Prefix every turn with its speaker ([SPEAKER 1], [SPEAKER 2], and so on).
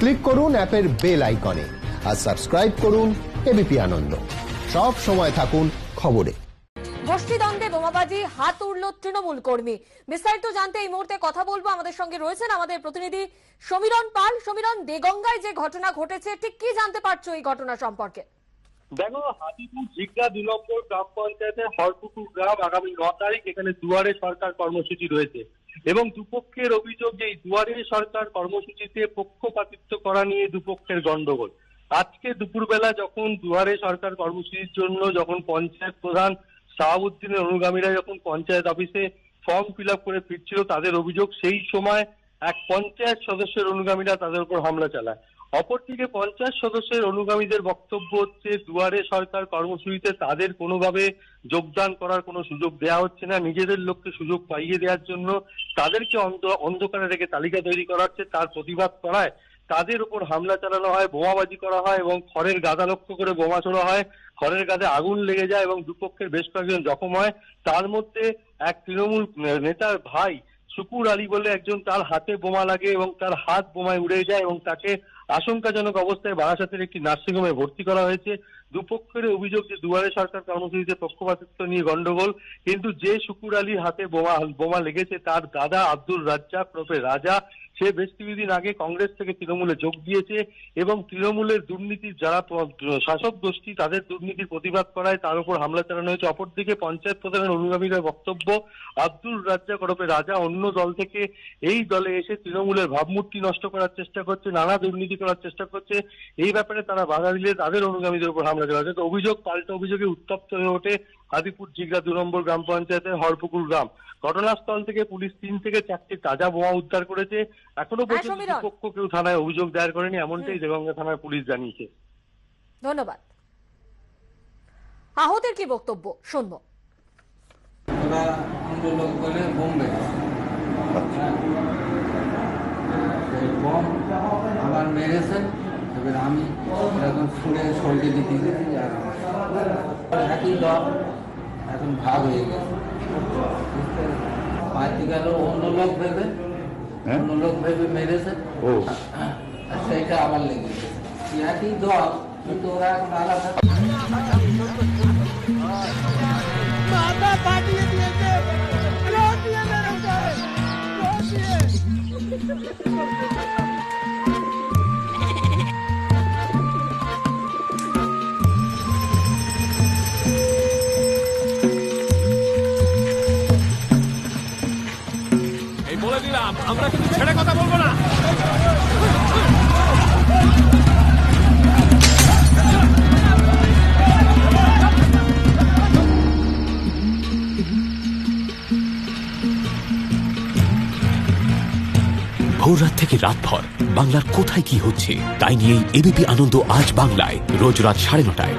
[SPEAKER 1] Click করুন অ্যাপের bell আইকনে আর সাবস্ক্রাইব করুন এবিপি আনন্দ। সব সময় থাকুন খবরে।
[SPEAKER 2] গোষ্ঠীদ্বন্দ্বে বোমাবাজি হাত উড়ল তৃণমূল কর্মী। বিস্তারিত জানতে এই মুহূর্তে কথা বলব। আমাদের সঙ্গে রয়েছেন আমাদের প্রতিনিধি সমীরণ পাল। সমীরণ দেগঙ্গায় যে ঘটনা ঘটেছে ঠিক কি জানতে পারছ এই ঘটনা সম্পর্কে?
[SPEAKER 3] দেখো হাতিপুর জিগা দু নম্বর গ্রাম পঞ্চায়েতের হরপুকুর গ্রাম আগামী ন তারিখ এখানে দুয়ারে সরকার কর্মসূচি রয়েছে। এবং দুপক্ষের অভিযোগ যে দুয়ারে সরকার কর্মসূচিতে পক্ষপাতিত্ব করা নিয়ে দুপক্ষের গন্ডগোল আজকে দুপুরবেলা যখন দুয়ারে সরকার কর্মসূচির জন্য যখন পঞ্চায়েত প্রধান শাহাবুদ্দিনের অনুগামীরা যখন পঞ্চায়েত অফিসে ফর্ম ফিল করে ফিরছিল তাদের অভিযোগ, সেই সময় এক পঞ্চায়েত সদস্যের অনুগামীরা তাদের উপর হামলা চালায়। অপরদিকে পঞ্চায়েত সদস্যের অনুগামীদের বক্তব্য হচ্ছে, দুয়ারে সরকার কর্মসূচিতে তাদের কোনোভাবে যোগদান করার কোনো সুযোগ দেওয়া হচ্ছে না। নিজেদের লোককে সুযোগ পাইয়ে দেওয়ার জন্য তাদেরকে অন্ধ- অন্ধকারে রেখে তালিকা তৈরি করা হচ্ছে। তার প্রতিবাদ করায় তাদের উপর হামলা চালানো হয়, বোমাবাজি করা হয় এবং খড়ের গাদা লক্ষ্য করে বোমা ছোড়া হয়। খড়ের গাদে আগুন লেগে যায় এবং দুপক্ষের বেশ কয়েকজন জখম হয়। তার মধ্যে এক তৃণমূল নেতার ভাই শুকুর আলী বলে একজন তার হাতে বোমা লাগে এবং তার হাত বোমায় উড়ে যায় এবং তাকে আশঙ্কাজনক অবস্থায় বারাসাতের একটি নার্সিংহোমে ভর্তি করা হয়েছে। দুপক্ষের অভিযোগ যে দুয়ারে সরকার কর্মসূচিতে পক্ষপাতিত্ব নিয়ে গন্ডগোল, কিন্তু যে শুকুর আলীর হাতে বোমা বোমা লেগেছে, তার দাদা আব্দুল রাজ্জাক রূপে রাজা, সে বেশ কিছুদিন আগে কংগ্রেস থেকে তৃণমূলে যোগ দিয়েছে এবং তৃণমূলের দুর্নীতির যারা শাসক গোষ্ঠী, তাদের দুর্নীতির প্রতিবাদ করায় তার উপর হামলা চালানো হয়েছে। অপরদিকে পঞ্চায়েত প্রধানের অনুগামীদের বক্তব্য, আব্দুল রাজ্জাক ওরফে রাজা অন্য দল থেকে এই দলে এসে তৃণমূলের ভাবমূর্তি নষ্ট করার চেষ্টা করছে, নানা দুর্নীতি করার চেষ্টা করছে। এই ব্যাপারে তারা বাধা দিলে তাদের অনুগামীদের উপর হামলা চালাচ্ছে তো অভিযোগ পাল্টা অভিযোগে উত্তপ্ত হয়ে ওঠে হাদিপুর জিগা দু নম্বর গ্রাম পঞ্চায়েতের হরপুকুর গ্রাম। ঘটনাস্থল থেকে পুলিশ তিন থেকে চারটি তাজা বোমা উদ্ধার করেছে। এখনও পর্যন্ত
[SPEAKER 2] সমীরণ।
[SPEAKER 3] দুপক্ষ কেউ থানায় অভিযোগ দায়ের করেনি এমনটাই দেগঙ্গা থানার পুলিশ জানিয়েছে।
[SPEAKER 2] ধন্যবাদ। আহতের কি বক্তব্য? শুনব।
[SPEAKER 4] ওরা লোক বলে বোম্বে সেই বোম আবার মেরেছে। এবার আমি এখন ছুঁড়ে শরীরে দিতে গেছি আর একই দল এখন ভাগ হয়ে গেছে। পাইতে গেল অন্য লোক ভেবে অন্য লোক ভেবে মেরেছে। আর সেইটা আবার লেগে গেছে। একই দল কিন্তু ওরা এখন আলাদা।
[SPEAKER 5] মাথা ফাটিয়ে দিয়েছে। দিয়ে মেরেছে দিয়ে
[SPEAKER 6] বলে দিলাম। আমরা কিন্তু ছেড়ে কথা বলব না।
[SPEAKER 7] ভোর রাত থেকে রাতভর বাংলার কোথায় কি হচ্ছে, তাই নিয়েই এবিপি আনন্দ আজ বাংলায়, রোজ রাত সাড়ে নটায়।